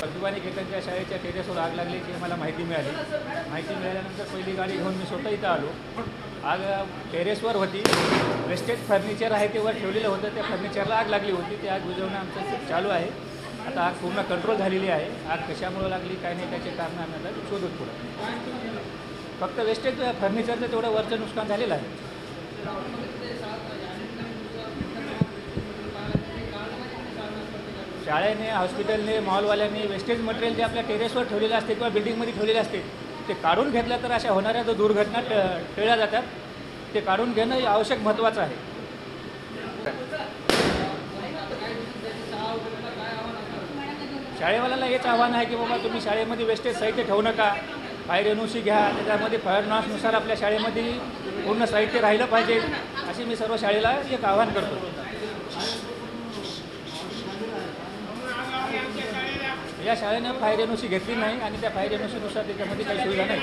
प्रतिभाने केतनच्या शाळेच्या टेरेसवर आग लागल्याची मला माहिती मिळाली. माहिती मिळाल्यानंतर पहिली गाडी घेऊन मी स्वतः इथं आलो. आग टेरेसवर होती. वेस्टेज फर्निचर आहे ते वर ठेवलेलं होतं. त्या फर्निचरला आग लागली होती. ते आग बुजवणं आमचं चालू आहे. आता आग पूर्ण कंट्रोल झालेली आहे. आग कशामुळं लागली काय नाही त्याचे कारण आम्ही आता शोधत पुढं. फक्त वेस्टेज फर्निचरचं तेवढं वरचं नुकसान झालेलं आहे. शाळेने हॉस्पिटलने मॉलवाल्यांनी वेस्टेज मटेरियल जे आपल्या टेरेसवर ठेवलेलं असते किंवा बिल्डिंगमध्ये ठेवलेले असते ते काढून घेतलं तर अशा होणाऱ्या जो दुर्घटना ट- टळल्या जातात ते काढून घेणं हे आवश्यक महत्त्वाचं आहे. शाळेवाल्याला हेच आव्हान आहे की बाबा तुम्ही शाळेमध्ये वेस्टेज साहित्य ठेवू नका फायर एनओसी घ्या त्याच्यामध्ये फायर आपल्या शाळेमध्ये पूर्ण साहित्य राहिलं पाहिजे अशी मी सर्व शाळेला एक आव्हान करतो. या शाळेनं फायर एनओसी घेतली नाही आणि त्या फायर एनओसीनुसार त्याच्यामध्ये काही सुविधा नाही.